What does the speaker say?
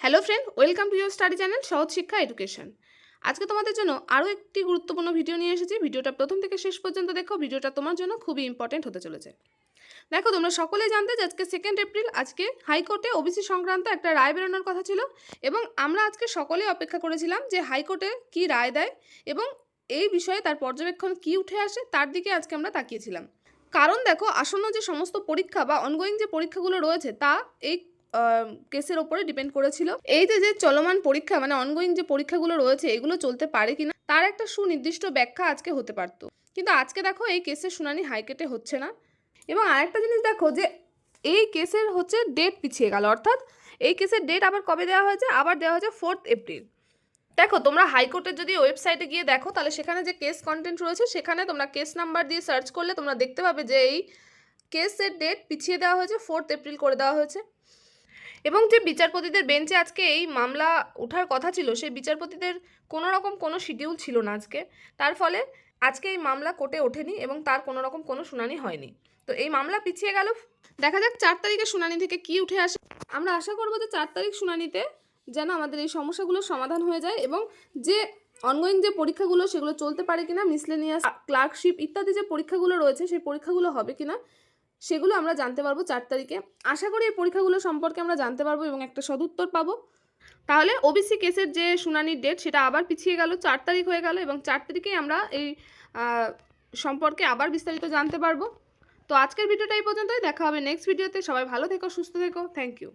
Hello friend welcome to your study channel Sahaj Shiksha education আজকে তোমাদের জন্য আরও একটি গুরুত্বপূর্ণ ভিডিও নিয়ে এসেছি। ভিডিওটা প্রথম থেকে শেষ পর্যন্ত দেখো, ভিডিওটা তোমার জন্য খুবই ইম্পর্টেন্ট হতে চলেছে। দেখো, তোমরা সকলেই জানতে যে আজকে সেকেন্ড এপ্রিল আজকে হাইকোর্টে ওবিসি সংক্রান্ত একটা রায় বেরোনোর কথা ছিল এবং আমরা আজকে সকলেই অপেক্ষা করেছিলাম যে হাইকোর্টে কি রায় দেয় এবং এই বিষয়ে তার পর্যবেক্ষণ কি উঠে আসে তার দিকে আজকে আমরা তাকিয়েছিলাম। কারণ দেখো, আসন্ন যে সমস্ত পরীক্ষা বা অনগোয়িং যে পরীক্ষাগুলো রয়েছে তা এই কেসের ওপরে ডিপেন্ড করেছিল। এই যে যে চলমান পরীক্ষা মানে অনগোয়িং যে পরীক্ষাগুলো রয়েছে, এগুলো চলতে পারে কিনা, তার একটা সুনির্দিষ্ট ব্যাখ্যা আজকে হতে পারতো। কিন্তু আজকে দেখো এই কেসের শুনানি হাইকোর্টে হচ্ছে না। এবং আরেকটা জিনিস দেখো যে, এই কেসের হচ্ছে ডেট পিছিয়ে গেল। অর্থাৎ এই কেসের ডেট আবার কবে দেওয়া হয়েছে? আবার দেওয়া হয়েছে ফোর্থ এপ্রিল দেখো, তোমরা হাইকোর্টের যদি ওয়েবসাইটে গিয়ে দেখো, তাহলে সেখানে যে কেস কন্টেন্ট রয়েছে, সেখানে তোমরা কেস নাম্বার দিয়ে সার্চ করলে তোমরা দেখতে পাবে যে এই কেসের ডেট পিছিয়ে দেওয়া হয়েছে ফোর্থ এপ্রিল করে দেওয়া হয়েছে। এবং যে বিচারপতিদের বেঞ্চে আজকে এই মামলা ওঠার কথা ছিল, সেই বিচারপতিদের কোনো রকম কোনো শিডিউল ছিল না আজকে। তার ফলে আজকে এই মামলা কোর্টে ওঠেনি এবং তার কোনো রকম কোনো শুনানি হয়নি। তো এই মামলা পিছিয়ে গেল। দেখা যাক চার তারিখের শুনানি থেকে কি উঠে আসে। আমরা আশা করব যে চার তারিখ শুনানিতে যেন আমাদের এই সমস্যাগুলোর সমাধান হয়ে যায় এবং যে অনগোয়িং যে পরীক্ষাগুলো, সেগুলো চলতে পারে কিনা মিসলেনিয়াস ক্লার্কশিপ ইত্যাদি যে পরীক্ষাগুলো রয়েছে, সেই পরীক্ষাগুলো হবে কিনা সেগুলো আমরা জানতে পারব চার তারিখে। আশা করি এই পরীক্ষাগুলো সম্পর্কে আমরা জানতে পারব এবং একটা সদুত্তর পাবো। তাহলে ওবিসি কেসের যে শুনানির ডেট সেটা আবার পিছিয়ে গেল, চার তারিখ হয়ে গেল এবং চার তারিখেই আমরা এই সম্পর্কে আবার বিস্তারিত জানতে পারব। তো আজকের ভিডিওটা এই পর্যন্তই, দেখা হবে নেক্সট ভিডিওতে সবাই ভালো থেকো, সুস্থ থেকো। Thank you